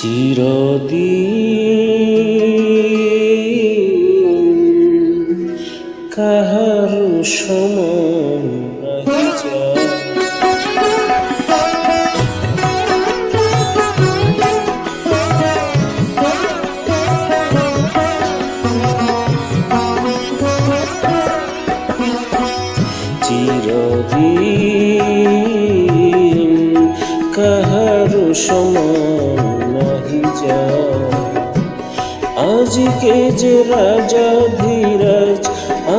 চিরদিন কাহার সমান চিরদিন কাহার আজকে যে রাজা ধীরাজ,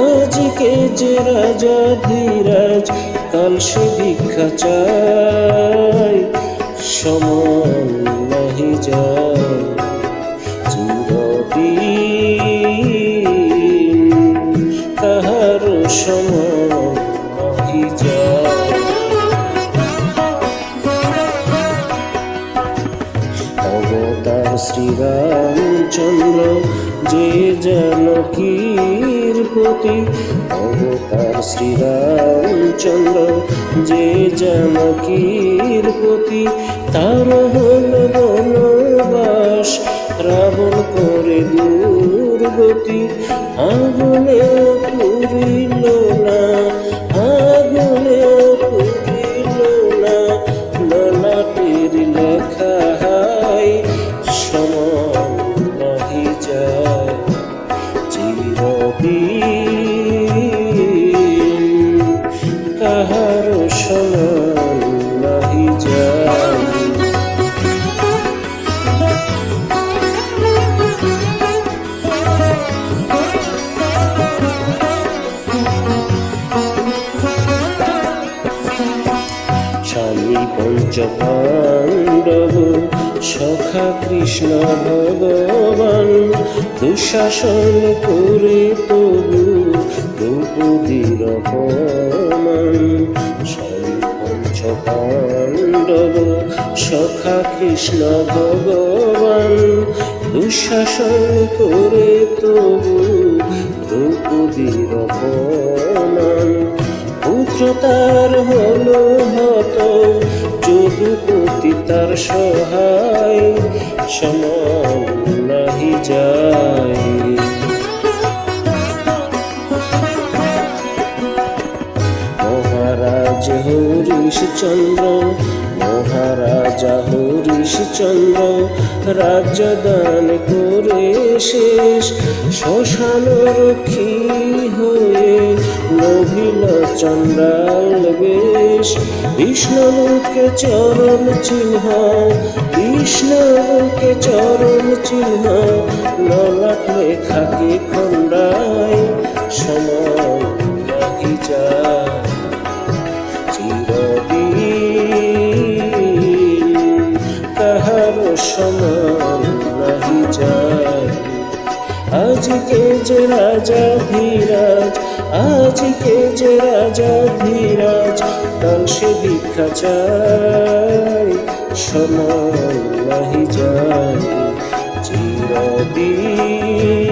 আজকে যে রাজা ধীরাজ, কাল সে ভিক্ষা চায় সময় নাহি যায়। শ্রীরামচন্দ্র, যে জানকীর প্রতি অবতার শ্রীরামচন্দ্র, যে জানকীর প্রতি তার হল বনবাস, রাবণ করে দুর্গতি, আগুনে পুরিল না। স্বামী পঞ্চ পাণ্ডব সখা কৃষ্ণ ভগবান, দুঃশাসন করে তবু দ্রৌপদীর অপমান। স্বামী পঞ্চ পাণ্ডব সখা কৃষ্ণ ভগবান দুঃশাসন করে তবু দ্রৌপদীর অপমান পুত্র তার হলো হত, যদুপতি তার সহায়, সমান নাহি যায়। মহারাজ হরিশচন্দ্র মহারাজা হরিশচন্দ্র রাজ্যদান করে শেষ। শ্মশান রক্ষী হয়ে নভিল চন্দ্রাল বেশ। বিষ্ণুকে চরণ চিহ্ন বিষ্ণুকে চরণ চিহ্ন ললাট লেখাকে খণ্ডায় সমান নাহি যায়। আজকে যে রাজা ধীরাজ, আজকে যে রাজা ধীরাজ, তার সে দীক্ষা চায় সময় নাহি যায়। চিরদিন